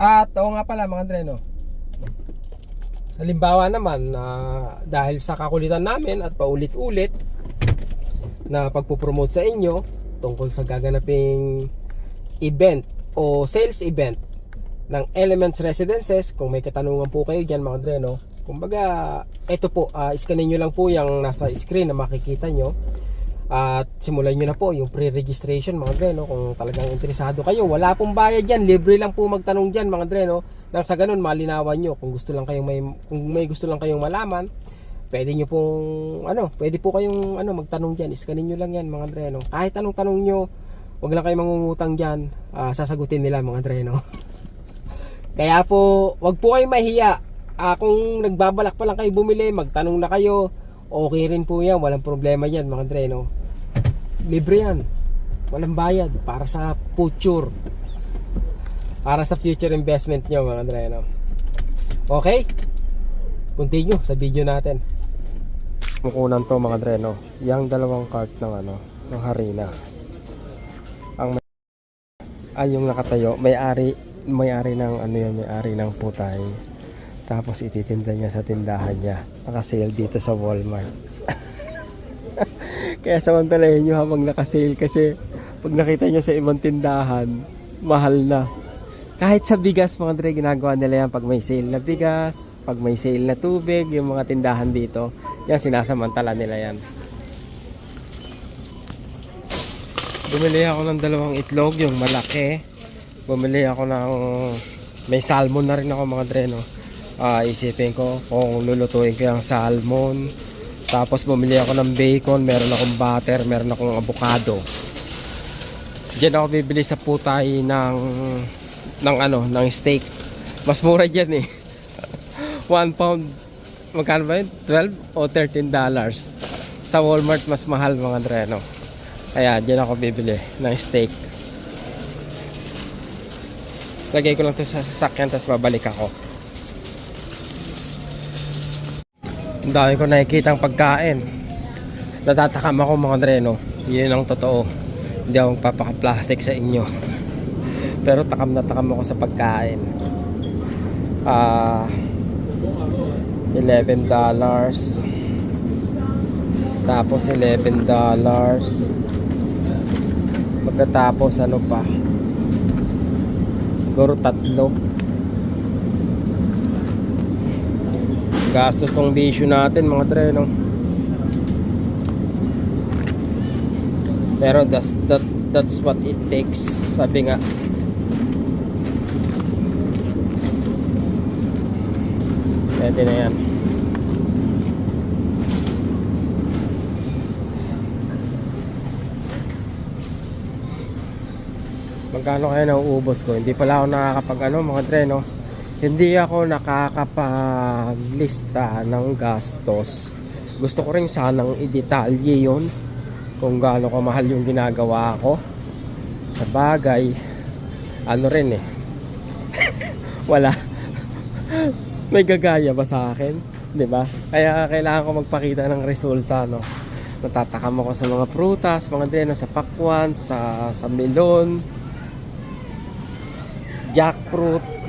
At oo nga pala mga Andre, no? Halimbawa naman na dahil sa kakulitan namin at paulit-ulit na pagpupromote sa inyo tungkol sa gaganaping event o sales event ng Elements Residences kung may katanungan po kayo dyan mga Andre no kumbaga ito po uh, iskanin nyo lang po yung nasa screen na makikita nyo at simulan nyo na po yung pre-registration mga Andre no? Kung talagang interesado kayo. Wala pong bayad dyan. Libre lang po magtanong dyan mga Andre no? Nang sa ganun malinawan nyo. Kung gusto lang kayong may kung may gusto lang kayong malaman pwede nyo pong ano pwede po kayong ano magtanong dyan. Iskanin nyo lang yan mga Andre no? Kahit anong tanong nyo wag lang kayong mangungutang dyan. Ah, sasagutin nila mga Andre no? Kaya po wag po kayong mahiya. Ah, kung nagbabalak pa lang kayo bumili magtanong na kayo. Okay rin po yan. Walang problema yan mga Andre no libre yan. Walang bayad para sa future. Para sa future investment nyo mga no okay? Continue sa video natin. Mukunan to mga no yung dalawang cart ng ano ng harina. Ang may ay yung nakatayo. May-ari may-ari ng ano yan may-ari ng putay. Tapos ititinda niya sa tindahan niya. Nakasale dito sa Walmart kaya samantalahin nyo habang nakasale kasi pag nakita nyo sa ibang tindahan mahal na. Kahit sa bigas mga Dre ginagawa nila yan pag may sale na bigas pag may sale na tubig yung mga tindahan dito. Yan sinasamantala nila yan. Bumili ako ng dalawang itlog yung malaki. Bumili ako ng may salmon na rin ako mga Dre no? Ah, isipin ko kung lulutuin ko yung salmon tapos bumili ako ng bacon meron akong butter meron akong avocado Diyan ako bibili sa putay ng ng ano, ng steak. Mas mura diyan eh. 1 pound magkano ba yun? 12 o 13 dollars. Sa Walmart mas mahal mga dreno. Kaya diyan ako bibili ng steak. Lagay ko lang to sa sasakyan tapos babalik ako. Ang dami ko nakikita pagkain. Natatakam ako mga dreno. Yun ang totoo. Hindi ako magpapaka-plastic sa inyo. Pero takam na takam ako sa pagkain. Ah, 11 dollars. Tapos 11 dollars. Pagkatapos ano pa? Siguro tatlo. Gastos tong bisyo natin mga treno. Pero that's that that's what it takes. Sabi nga. Pwede na yan. Magkano kaya nauubos ko? Hindi pala ako nakakapag ano mga treno. Hindi ako nakakapaglista ng gastos. Gusto ko rin sanang i-detalye yon kung gaano kamahal yung ginagawa ko. Sa bagay ano rin eh. Wala. May gagaya ba sa akin? Di ba? Kaya kailangan ko magpakita ng resulta no? Natatakam ako sa mga prutas mga dreno sa pakwan sa sa melon jackfruit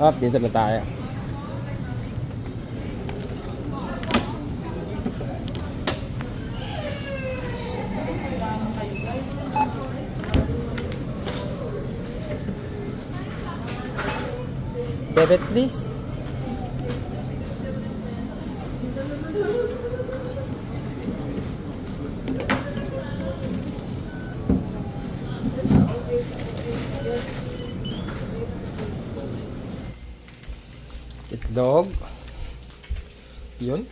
up dito na tayo Debit please. Itlog. Yun.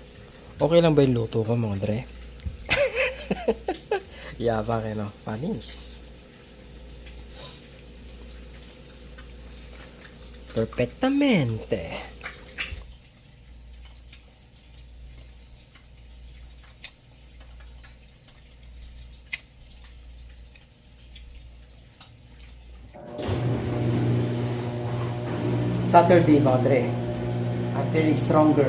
Okay lang ba yung luto ko mga dre? Yaba kayo no? Panis. Perfectamente. Saturday, mga dre. I'm feeling stronger.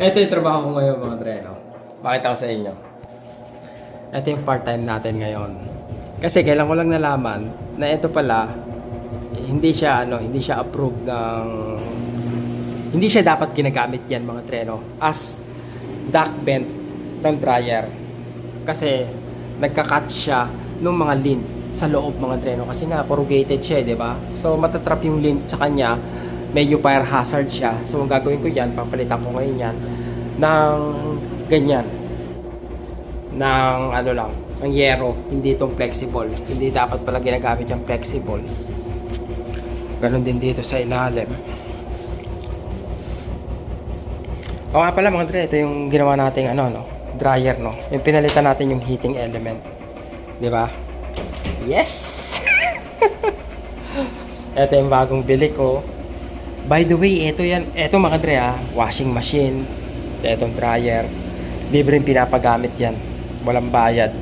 Ito yung trabaho ko ngayon, mga dre. No? Pakita ko sa inyo. ito yung part-time natin ngayon. Kasi kailan ko lang nalaman na ito pala, hindi siya ano, hindi siya approved ng hindi siya dapat ginagamit yan mga treno as duck vent ng dryer. Kasi nagka-cut siya ng mga lint sa loob mga treno kasi nga corrugated siya, eh, 'di ba? So matatrap yung lint sa kanya, medyo fire hazard siya. So ang gagawin ko yan, papalitan ko ngayon yan ng ganyan. Ng ano lang, ng yero, hindi itong flexible. Hindi dapat pala ginagamit yung flexible. Ganon din dito sa ilalim. O nga pala mga dre, ito yung ginawa nating ano, no? Dryer, no? Yung pinalitan natin yung heating element. Di ba? Yes! ito yung bagong bili ko. By the way, ito yan, ito mga dre, ah, washing machine. Itong dryer. Libre yung pinapagamit yan. Walang bayad.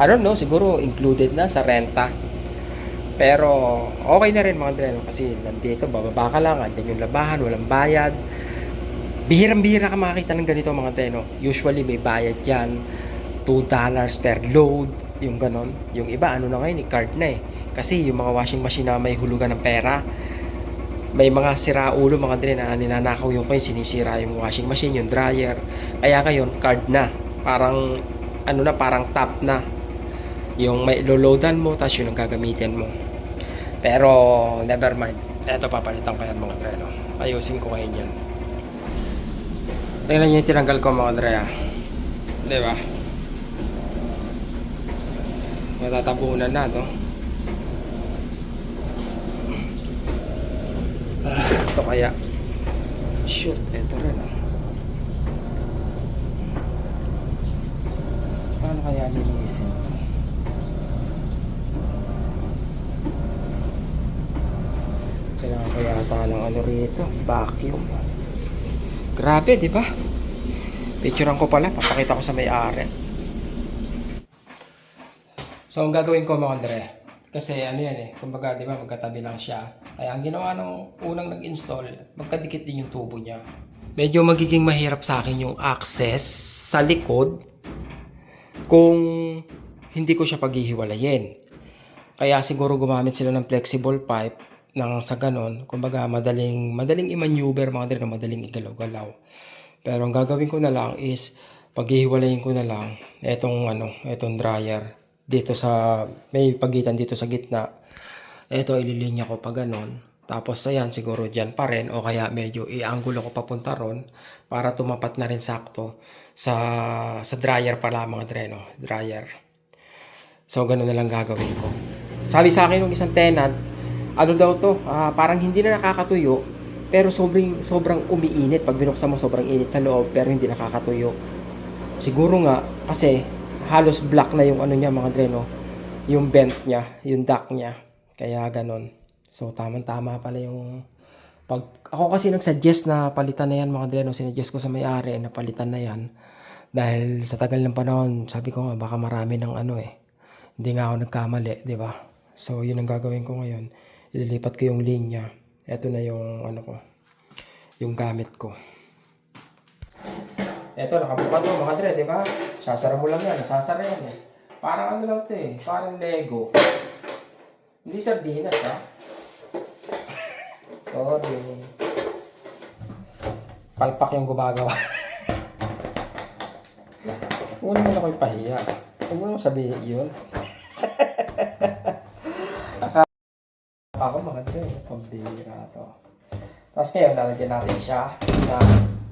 I don't know, siguro included na sa renta. Pero okay na rin mga dre, no? kasi nandito, bababa ka lang, andyan yung labahan, walang bayad. Bihirang-bihira ka makakita ng ganito mga treno. Usually may bayad yan. 2 dollars per load. Yung ganon. Yung iba, ano na ngayon, eh, card na eh. Kasi yung mga washing machine na may hulugan ng pera, may mga siraulo mga dre na ninanakaw yung coin, sinisira yung washing machine, yung dryer. Kaya ngayon, card na. Parang, ano na, parang tap na. Yung may loloadan mo, tapos yun ang gagamitin mo. Pero, never mind. Eto, papalitan ko yan mga dre. No? Ayusin ko ngayon yan. Tingnan nyo yung tinanggal ko mga Andrea. Di ba? Matatabunan na to. Ah, ito kaya. Shoot, ito rin ah. Paano kaya linisin? Kailangan ko yata ng ano rito, vacuum. Grabe, di ba? Picturean ko pala, papakita ko sa may-ari. So, ang gagawin ko mga Andre, kasi ano yan eh, kumbaga, di ba, magkatabi lang siya. Kaya ang ginawa ng unang nag-install, magkadikit din yung tubo niya. Medyo magiging mahirap sa akin yung access sa likod kung hindi ko siya paghihiwalayin. Kaya siguro gumamit sila ng flexible pipe nang sa ganon, kumbaga madaling madaling i-maneuver mga dre, madaling igalaw-galaw. Pero ang gagawin ko na lang is paghihiwalayin ko na lang etong ano, etong dryer dito sa may pagitan dito sa gitna. Ito ililinya ko pa ganon. Tapos ayan siguro diyan pa rin o kaya medyo i-angulo ko papunta ron para tumapat na rin sakto sa sa dryer pala mga dre, no? dryer. So ganun na lang gagawin ko. Sabi sa akin ng isang tenant, ano daw to, ah, parang hindi na nakakatuyo, pero sobrang, sobrang umiinit. Pag binuksan mo, sobrang init sa loob, pero hindi nakakatuyo. Siguro nga, kasi halos black na yung ano niya, mga dreno, yung vent niya, yung duct niya. Kaya ganon. So, tamang-tama pala yung... Pag, ako kasi nagsuggest na palitan na yan, mga dreno, sinuggest ko sa may-ari na palitan na yan. Dahil sa tagal ng panahon, sabi ko nga, baka marami ng ano eh. Hindi nga ako nagkamali, di ba? So, yun ang gagawin ko ngayon ililipat ko yung linya. Ito na yung ano ko, yung gamit ko. Ito, nakabuka to mga dre, di ba? Sasara mo lang yan, sasara yan eh. Parang ano lang to eh, parang Lego. Hindi sardinas ha. Sorry. Palpak yung gumagawa. Huwag mo na ako ipahiya. Huwag mo sabihin yun. ako mga dre, pambira to. Tapos ngayon, lalagyan natin siya na,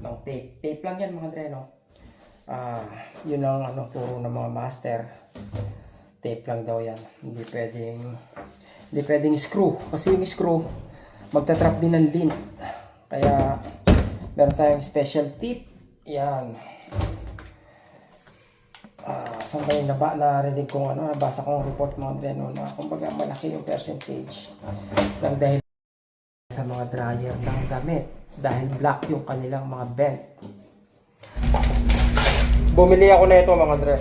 ng tape. Tape lang yan mga dre, no? Ah, yun ang ano, turo ng mga master. Tape lang daw yan. Hindi pwedeng, hindi pwedeng screw. Kasi yung screw, magtatrap din ng lint. Kaya, meron tayong special tip. Yan. Ah, saan ba yung naba, narinig kong ano, nabasa kong report mga dre, no, na kumbaga malaki yung percentage ng dahil sa mga dryer ng damit dahil black yung kanilang mga vent. Bumili ako na ito mga dre.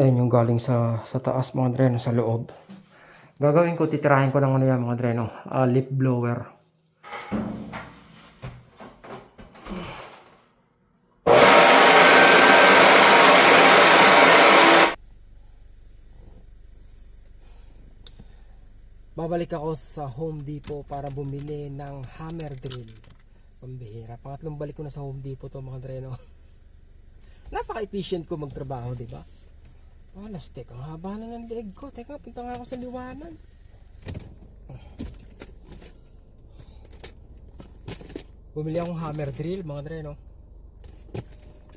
Ayan yung galing sa, sa taas mga dreno, sa loob. Gagawin ko, titirahin ko ng ano yan mga dreno, ah, lip blower. Babalik ako sa Home Depot para bumili ng hammer drill. Pambihira. Pangatlong balik ko na sa Home Depot to mga dreno. Napaka-efficient ko magtrabaho, di ba? Oh, lastik. Ang haba na ng leg ko. Teka, punta nga ako sa liwanag. Bumili akong hammer drill, mga dreno.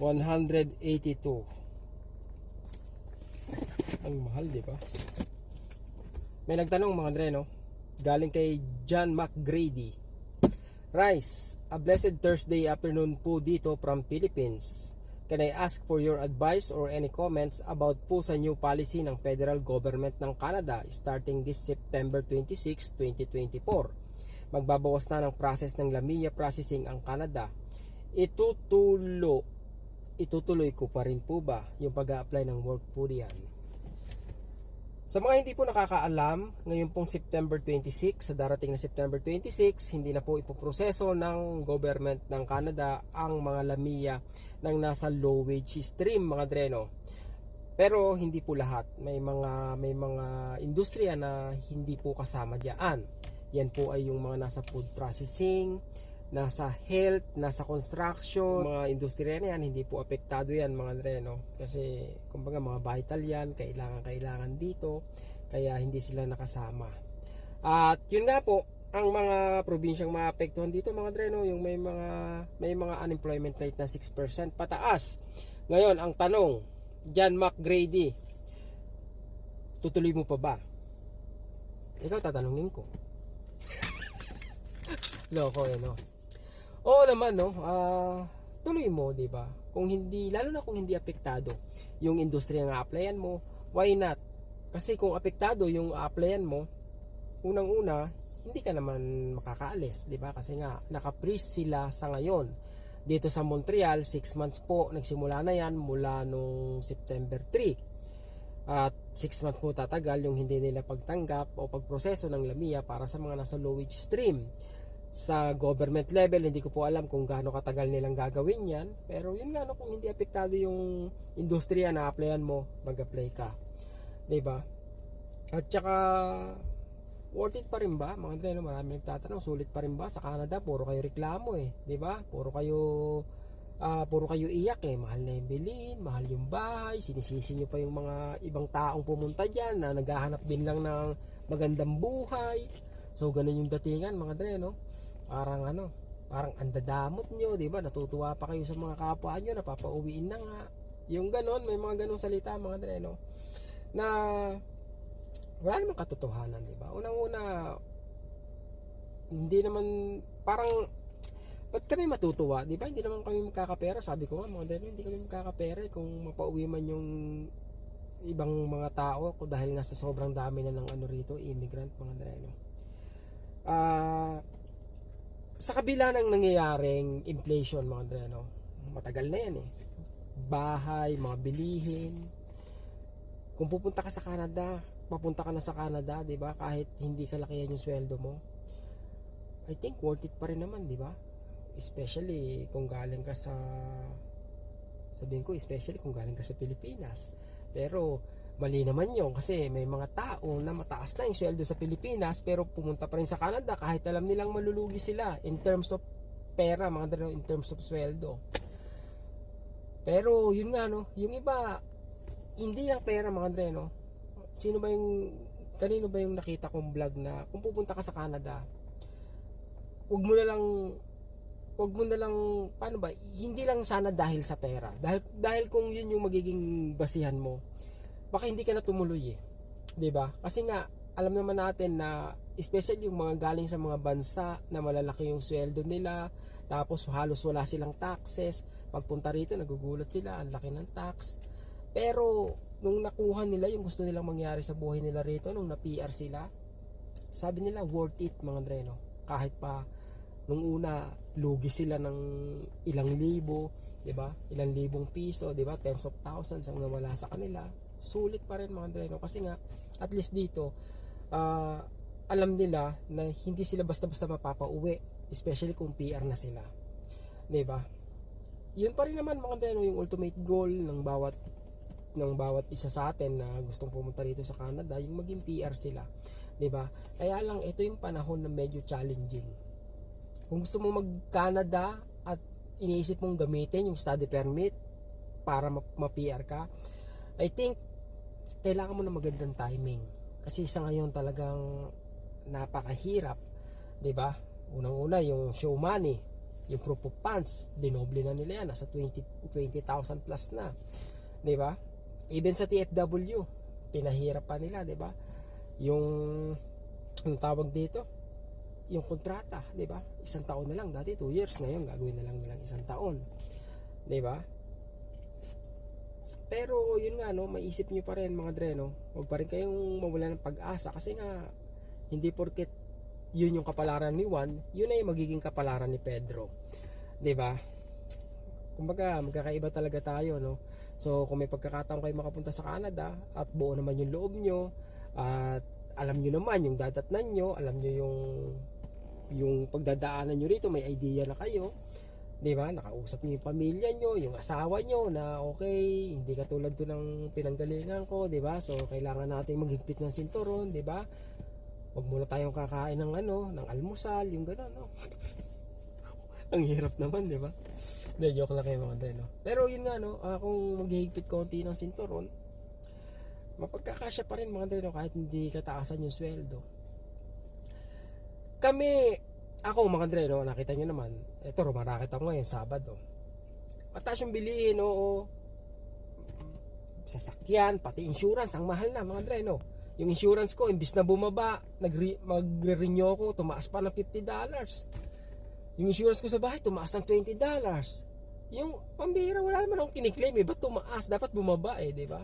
182. Ang mahal, di ba? May nagtanong mga dreno. Galing kay John McGrady. Rice, a blessed Thursday afternoon po dito from Philippines. Can I ask for your advice or any comments about po sa new policy ng federal government ng Canada starting this September 26, 2024? Magbabawas na ng process ng Lamia processing ang Canada. Itutulo, itutuloy ko pa rin po ba yung pag-apply ng work po diyan? Sa mga hindi po nakakaalam, ngayon pong September 26, sa darating na September 26, hindi na po ipoproseso ng government ng Canada ang mga lamia ng nasa low wage stream mga dreno. Pero hindi po lahat. May mga may mga industriya na hindi po kasama diyan. Yan po ay yung mga nasa food processing, nasa health, nasa construction, mga industriya na yan, hindi po apektado yan mga dreno. Kasi, kumbaga mga vital yan, kailangan kailangan dito, kaya hindi sila nakasama. At yun nga po, ang mga probinsyang maapektuhan dito mga dreno, yung may mga may mga unemployment rate na 6% pataas. Ngayon, ang tanong, John McGrady, tutuloy mo pa ba? Ikaw tatanungin ko. Loko eh, no? Oo naman, no? Ah, tuloy mo, di ba? Kung hindi, lalo na kung hindi apektado yung industriya nga applyan mo, why not? Kasi kung apektado yung applyan mo, unang-una, hindi ka naman makakaalis, di ba? Kasi nga, naka-freeze sila sa ngayon. Dito sa Montreal, 6 months po, nagsimula na yan mula nung September 3. At 6 months po tatagal yung hindi nila pagtanggap o pagproseso ng lamia para sa mga nasa low wage stream sa government level, hindi ko po alam kung gaano katagal nilang gagawin yan. Pero yun nga, no, kung hindi apektado yung industriya na applyan mo, mag-apply ka. 'Di ba? At saka, worth it pa rin ba? Mga Andre, marami nagtatanong, sulit pa rin ba sa Canada? Puro kayo reklamo eh. 'di ba? Puro kayo ah puro kayo iyak eh. Mahal na yung bilhin, mahal yung bahay, sinisisi nyo pa yung mga ibang taong pumunta dyan na naghahanap din lang ng magandang buhay. So, ganun yung datingan mga Andre, no? Parang ano, parang andadamot nyo, di ba? Natutuwa pa kayo sa mga kapwa nyo, napapauwiin na nga. Yung ganon, may mga ganong salita mga Andre, no? Na wala namang katotohanan, di ba? Unang-una, hindi naman, parang, ba't kami matutuwa, di ba? Hindi naman kami magkakapera. Sabi ko nga, mga Andre, hindi kami magkakapera kung mapauwi man yung ibang mga tao ko dahil nga sa sobrang dami na ng ano rito, immigrant mga Andre, no? Ah, sa kabila ng nangyayaring inflation mga no? matagal na yan eh. Bahay, mga bilihin. Kung pupunta ka sa Canada, papunta ka na sa Canada, 'di ba? Kahit hindi kalakihan yung sweldo mo. I think worth it pa rin naman, 'di ba? Especially kung galing ka sa sabihin ko especially kung galing ka sa Pilipinas. Pero mali naman yun kasi may mga tao na mataas na yung sweldo sa Pilipinas pero pumunta pa rin sa Canada kahit alam nilang malulugi sila in terms of pera mga dalaw in terms of sweldo pero yun nga no yung iba hindi lang pera mga Andre no sino ba yung kanino ba yung nakita kong vlog na kung pupunta ka sa Canada wag mo na lang wag mo na lang paano ba hindi lang sana dahil sa pera. Dahil dahil kung yun yung magiging basihan mo baka hindi ka na tumuloy eh. 'di ba? Kasi nga alam naman natin na especially yung mga galing sa mga bansa na malalaki yung sweldo nila tapos halos wala silang taxes pagpunta rito nagugulat sila ang laki ng tax. Pero nung nakuha nila yung gusto nilang mangyari sa buhay nila rito nung na PR sila sabi nila worth it mga dreno. Kahit pa nung una lugi sila ng ilang libo 'di ba? Ilang libong piso 'di ba? Tens of thousands ang nawala sa kanila. Sulit pa rin mga Dreno. Kasi nga at least dito ah, alam nila na hindi sila basta-basta mapapauwi especially kung PR na sila. 'di ba? Yun pa rin naman mga Dreno yung ultimate goal ng bawat ng bawat isa sa atin na gustong pumunta rito sa Canada yung maging PR sila 'di ba? Kaya lang ito yung panahon na medyo challenging. Kung gusto mo mag Canada at iniisip mong gamitin yung study permit para ma- ma-PR ka I think kailangan mo na magandang timing. Kasi sa ngayon talagang napakahirap 'di ba? Unang-una yung show money yung proof of funds dinoble na nila yan. Nasa 20 20,000 plus na 'di ba even sa TFW pinahirap pa nila 'di ba yung ang tawag dito yung kontrata 'di ba isang taon na lang dati 2 years ngayon gagawin na lang nilang isang taon 'di ba pero yun nga no, maisip nyo pa rin mga dreno, huwag pa rin kayong mawala ng pag-asa kasi nga hindi porket yun yung kapalaran ni Juan, yun yung magiging kapalaran ni Pedro. 'Di ba? Kumbaga, magkakaiba talaga tayo, no? So, kung may pagkakataon kayo makapunta sa Canada at buo naman yung loob nyo at alam nyo naman yung dadatnan nyo, alam nyo yung yung pagdadaanan nyo rito, may idea na kayo, 'di ba? Nakausap niyo yung pamilya niyo, yung asawa niyo na okay, hindi katulad to ng pinanggalingan ko, 'di ba? So kailangan nating maghigpit ng sinturon, 'di ba? Huwag muna tayong kakain ng ano, ng almusal, yung gano'n, no? Ang hirap naman, 'di ba? Hindi, joke lang kayo mga dre, no? Pero yun nga, no? ah, kung maghihigpit konti ng sinturon, mapagkakasya pa rin mga dre, no? Kahit hindi kataasan yung sweldo. Kami, ako mga Andre, no, nakita nyo naman, ito, rumarakit ako ngayon, Sabado. Mataas yung bilihin, oo. Sasakyan, pati insurance, ang mahal na mga Andre, no. Yung insurance ko, imbis na bumaba, magre-renew ako, tumaas pa ng $50. Yung insurance ko sa bahay, tumaas ng $20. Yung pambira, wala naman akong kiniklaim eh. Ba't tumaas? Dapat bumaba eh, di ba?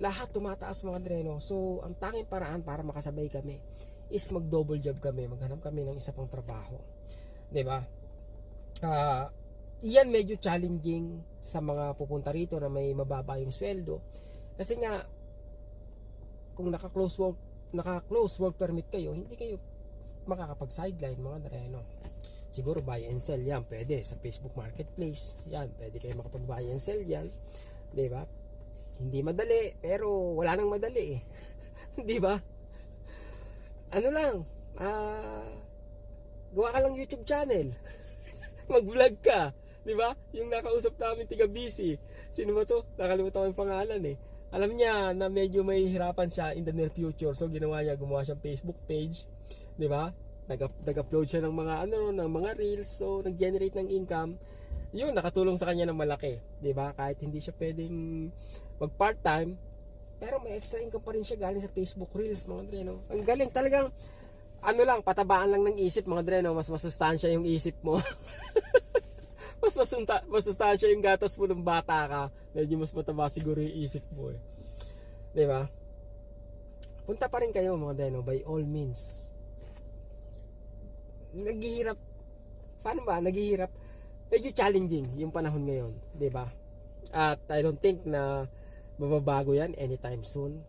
Lahat tumataas mga dreno. So, ang tanging paraan para makasabay kami is mag-double job kami. Maghanap kami ng isa pang trabaho. Di ba? Ah, iyan medyo challenging sa mga pupunta rito na may mababa yung sweldo. Kasi nga, kung naka-close work, naka-close work permit kayo, hindi kayo makakapag-sideline mga dreno. Siguro buy and sell yan, pwede sa Facebook Marketplace. Yan, pwede kayo makapag-buy and sell yan. 'Di ba? Hindi madali, pero wala nang madali eh. 'Di ba? Ano lang, ah gawa ka lang YouTube channel. Mag-vlog ka, 'di ba? Yung nakausap namin tiga busy. Sino ba 'to? Nakalimutan ko yung pangalan eh. Alam niya na medyo may hirapan siya in the near future. So ginawa niya, gumawa siyang Facebook page, 'di ba? Nag- nag-upload siya ng mga ano ng mga reels so nag-generate ng income. Yun nakatulong sa kanya ng malaki 'di ba? Kahit hindi siya pwedeng mag part-time pero may extra income pa rin siya galing sa Facebook reels mga dre no ang galing talagang ano lang patabaan lang ng isip mga dre no mas masustansya yung isip mo. Mas masunta masustansya yung gatas mo ng bata ka. Medyo mas mataba siguro yung isip mo eh. 'di ba? Punta pa rin kayo mga dre no by all means naghihirap. Paano ba? Naghihirap. Medyo challenging yung panahon ngayon 'di ba? At I don't think na mababago yan anytime soon.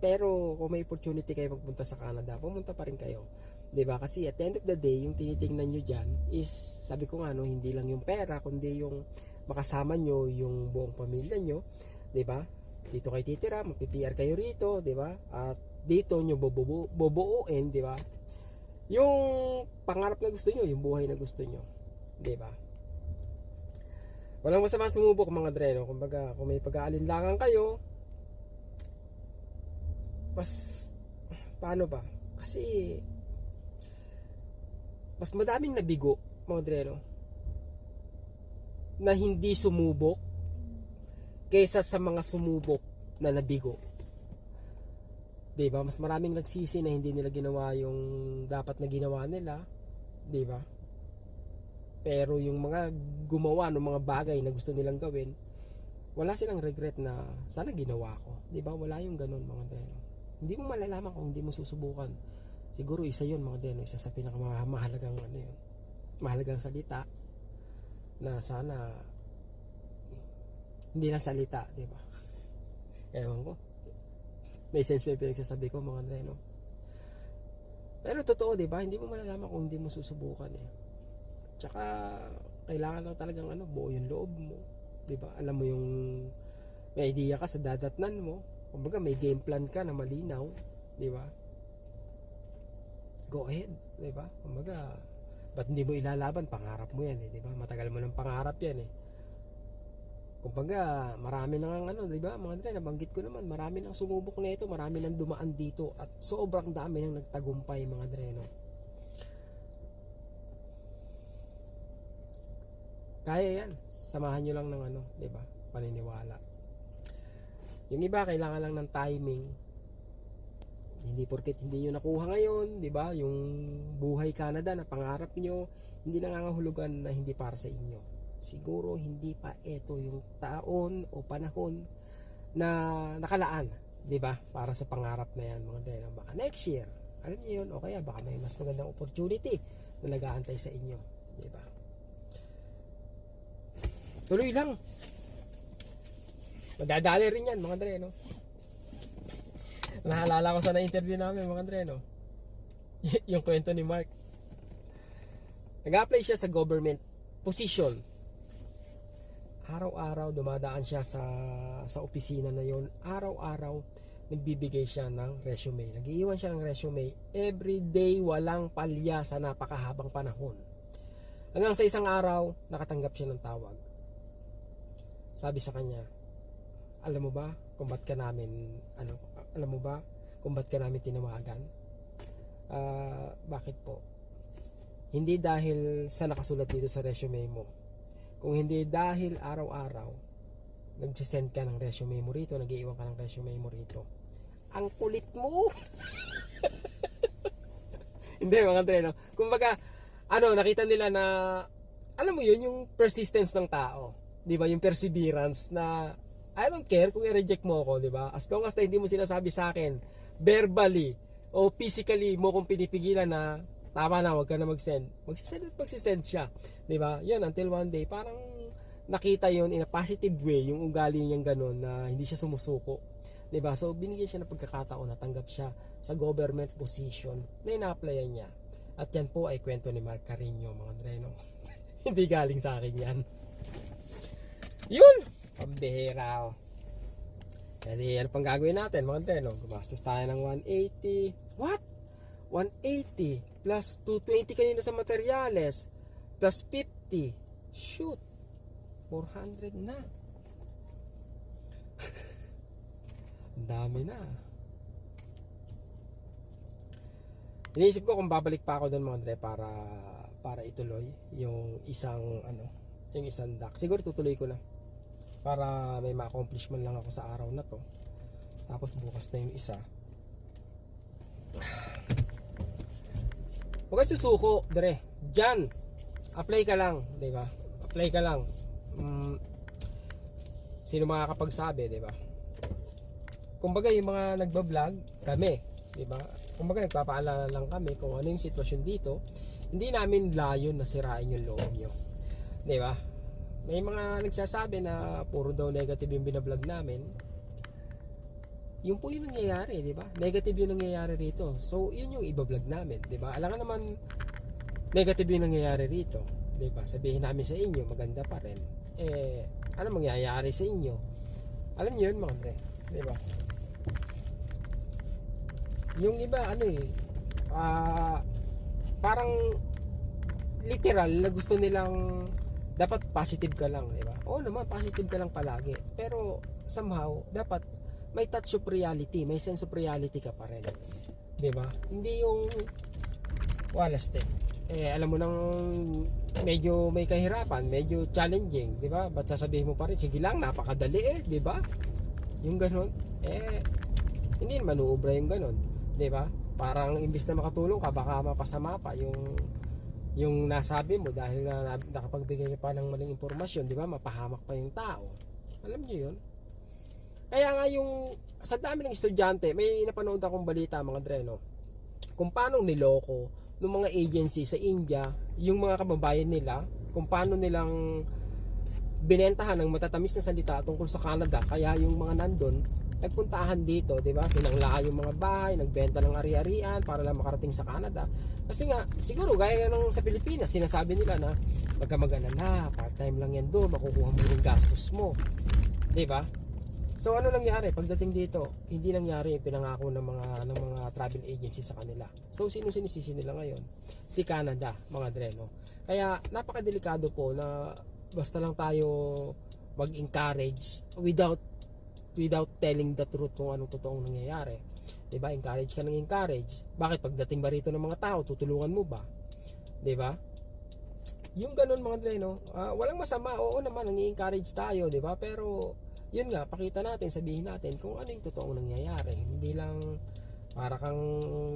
Pero kung may opportunity kayo magpunta sa Canada pumunta pa rin kayo 'di ba? Kasi at the end of the day yung tinitingnan nyo diyan is sabi ko nga no hindi lang yung pera kundi yung makasama nyo yung buong pamilya nyo 'di ba? Dito kayo titira magpi-PR kayo rito 'di ba? At dito nyo bobuo bobuuin 'di ba yung pangarap na gusto nyo, yung buhay na gusto nyo. Di ba? Walang masama sumubok mga dreno. Kumbaga, kung may pag-aalinlangan kayo, mas, paano ba? Kasi, mas madaming nabigo, mga dreno, na hindi sumubok kaysa sa mga sumubok na nabigo. 'Di ba? Mas maraming nagsisi na hindi nila ginawa yung dapat na ginawa nila, 'di ba? Pero yung mga gumawa ng mga bagay na gusto nilang gawin, wala silang regret na sana ginawa ko, 'di ba? Wala yung ganun mga dreno. Hindi mo malalaman kung hindi mo susubukan. Siguro isa 'yon mga dreno, isa sa pinakamahalagang ano 'yun. Mahalagang salita na sana hindi lang salita, 'di ba? Ewan ko. May sense yung pinagsasabi ko mga Andre, no? Pero totoo, di ba? Hindi mo malalaman kung hindi mo susubukan eh. Tsaka, kailangan lang talagang ano, buo yung loob mo. Di ba? Alam mo yung may idea ka sa dadatnan mo. Kumbaga, may game plan ka na malinaw. Di ba? Go ahead. Di ba? Kumbaga, ba't hindi mo ilalaban? Pangarap mo yan eh. Di ba? Matagal mo ng pangarap yan eh. Kumbaga, marami nang ano, 'di ba? Mga Andre, nabanggit ko naman, marami nang sumubok nito, marami nang dumaan dito at sobrang dami nang nagtagumpay mga Andre, no. Kaya yan. Samahan nyo lang ng ano, 'di ba? Paniniwala. Yung iba kailangan lang ng timing. Hindi porket hindi nyo nakuha ngayon, 'di ba? Yung buhay Canada na pangarap nyo, hindi nangangahulugan na hindi para sa inyo siguro hindi pa ito yung taon o panahon na nakalaan, 'di ba? Para sa pangarap na 'yan, mga dahil baka next year. Alam niyo 'yun, o kaya baka may mas magandang opportunity na nag-aantay sa inyo, 'di ba? Tuloy lang. Madadali rin 'yan, mga dre, no? Naalala ko sa na-interview namin, mga dre, no? Yung kwento ni Mark. Nag-apply siya sa government position araw-araw dumadaan siya sa sa opisina na yon araw-araw nagbibigay siya ng resume. Nagiiwan siya ng resume. Every day walang palya sa napakahabang panahon. Hanggang sa isang araw nakatanggap siya ng tawag. Sabi sa kanya alam mo ba kung ba't ka namin ano alam mo ba kung ba't ka namin tinawagan? Ah, bakit po? Hindi dahil sa nakasulat dito sa resume mo kung hindi dahil araw-araw nagsisend ka ng resume mo rito, nagiiwan ka ng resume mo rito. Ang kulit mo! hindi mga Andre, no? Kumbaga, ano, nakita nila na, alam mo yun, yung persistence ng tao. Di ba? Yung perseverance na, I don't care kung i-reject mo ako, di ba? As long as na hindi mo sinasabi sa akin, verbally, o physically mo kung pinipigilan na tama na, wag ka na mag-send. Magsisend at magsisend siya. Di ba? Yun, until one day, parang nakita yon in a positive way, yung ugali niyang ganun na hindi siya sumusuko. Di ba? So, binigyan siya ng pagkakataon, natanggap siya sa government position na ina-applyan niya. At yan po ay kwento ni Mark Carino, mga Dreno. hindi galing sa akin yan. Yun! Pambihira. Oh. Jadi, ano pang gagawin natin, mga Dreno? Gumastos tayo ng 180. What? 180 plus 220 kanina sa materyales. Plus 50 shoot. 400 na. Dami na. Iniisip ko kung babalik pa ako doon mga Andre para para ituloy yung isang ano yung isang dock siguro tutuloy ko na para may ma-accomplish man lang ako sa araw na to. Tapos bukas na yung isa Huwag kang susuko, dire. Diyan. Apply ka lang, 'di ba? Apply ka lang. Mm, sino makakapagsabi, 'di ba? Kumbaga yung mga nagba-vlog, kami, 'di ba? Kumbaga nagpapaalala lang kami kung ano yung sitwasyon dito. Hindi namin layon na sirain yung loob nyo. 'Di ba? May mga nagsasabi na puro daw negative yung binablog namin yung po yung nangyayari, di ba? Negative yung nangyayari rito. So, yun yung iba-vlog namin, di ba? Alam naman, negative yung nangyayari rito, di ba? Sabihin namin sa inyo, maganda pa rin. Eh, ano mangyayari sa inyo? Alam niyo yun, mga pre, di ba? Yung iba, ano eh, ah, parang literal na gusto nilang dapat positive ka lang, di ba? Oo naman, positive ka lang palagi. Pero somehow, dapat may touch of reality, may sense of reality ka pa rin. 'Di ba? Hindi yung walas din. Eh alam mo nang medyo may kahirapan, medyo challenging, 'di ba? Ba't sasabihin mo pa rin, sige lang, napakadali eh, 'di ba? Yung ganun, eh hindi naman uubra yung ganun, 'di ba? Parang imbis na makatulong ka, baka mapasama pa yung yung nasabi mo dahil na nakapagbigay ka pa ng maling impormasyon, 'di ba? Mapahamak pa yung tao. Alam niyo 'yun? Kaya nga yung sa dami ng estudyante, may napanood akong balita mga dreno kung paano niloko ng mga agency sa India yung mga kababayan nila, kung paano nilang binentahan ng matatamis na salita tungkol sa Canada. Kaya yung mga nandun, nagpuntahan dito, 'di ba? Sinangla yung mga bahay, nagbenta ng ari-arian para lang makarating sa Canada. Kasi nga, siguro gaya ng sa Pilipinas, sinasabi nila na wag ka mag-alala, part-time lang yan doon, makukuha mo yung gastos mo. 'Di ba? So ano nangyari pagdating dito? Hindi nangyari yung pinangako ng mga ng mga travel agency sa kanila. So sino sinisisi nila ngayon? Si Canada, mga dreno. Kaya napakadelikado po na basta lang tayo mag-encourage without without telling the truth kung anong totoong nangyayari. 'Di ba? Encourage ka ng encourage. Bakit pagdating ba rito ng mga tao, tutulungan mo ba? 'Di ba? Yung ganun mga dreno, ah, walang masama. Oo naman, nang-encourage tayo, 'di ba? Pero yun nga, pakita natin, sabihin natin kung ano yung totoong nangyayari. Hindi lang para kang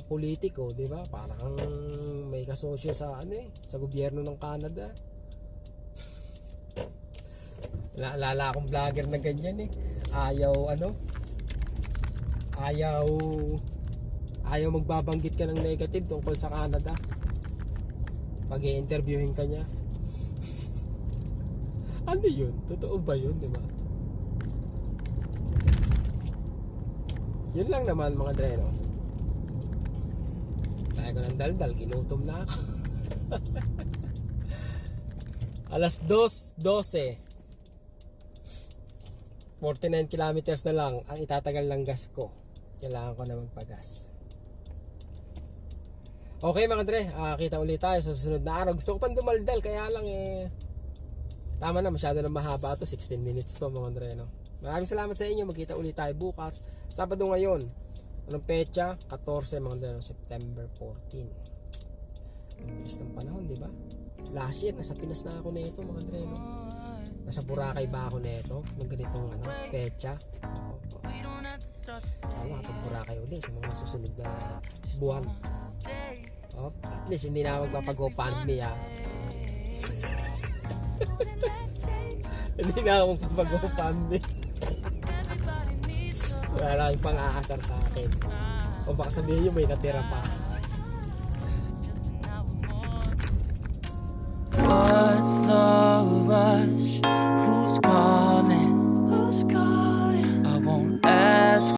politiko, 'di ba? Para kang may kasosyo sa ano eh, sa gobyerno ng Canada. Naalala akong vlogger na ganyan eh. Ayaw ano? Ayaw ayaw magbabanggit ka ng negative tungkol sa Canada. Pag i-interviewin ka niya. ano yun? Totoo ba yun, di ba? Yun lang naman mga dreno. Tayo ko ng daldal, ginutom na ako. Alas 2.12 49 kilometers na lang ang itatagal ng gas ko. Kailangan ko na magpagas. Okay mga dre, ah, kita ulit tayo sa susunod na araw. Gusto ko pang dumaldal, kaya lang eh... Tama na, masyado na mahaba to 16 minutes to mga dre, no? Maraming salamat sa inyo. Magkita ulit tayo bukas. Sabado ngayon. Anong petsa? 14 mga? September 14. Ang bilis ng panahon, di ba? Last year, nasa Pinas na ako na ito mga dre, no? Nasa Boracay ba ako nito ng ganitong ano, pecha? Opo. Sana kapag Boracay uli sa mga susunod na buwan. Oh, at least hindi na magpapago me ha. hindi na ako magpapago me. Wala lang yung pang-aasar sa akin. O baka sabihin nyo may natira pa. What's the rush?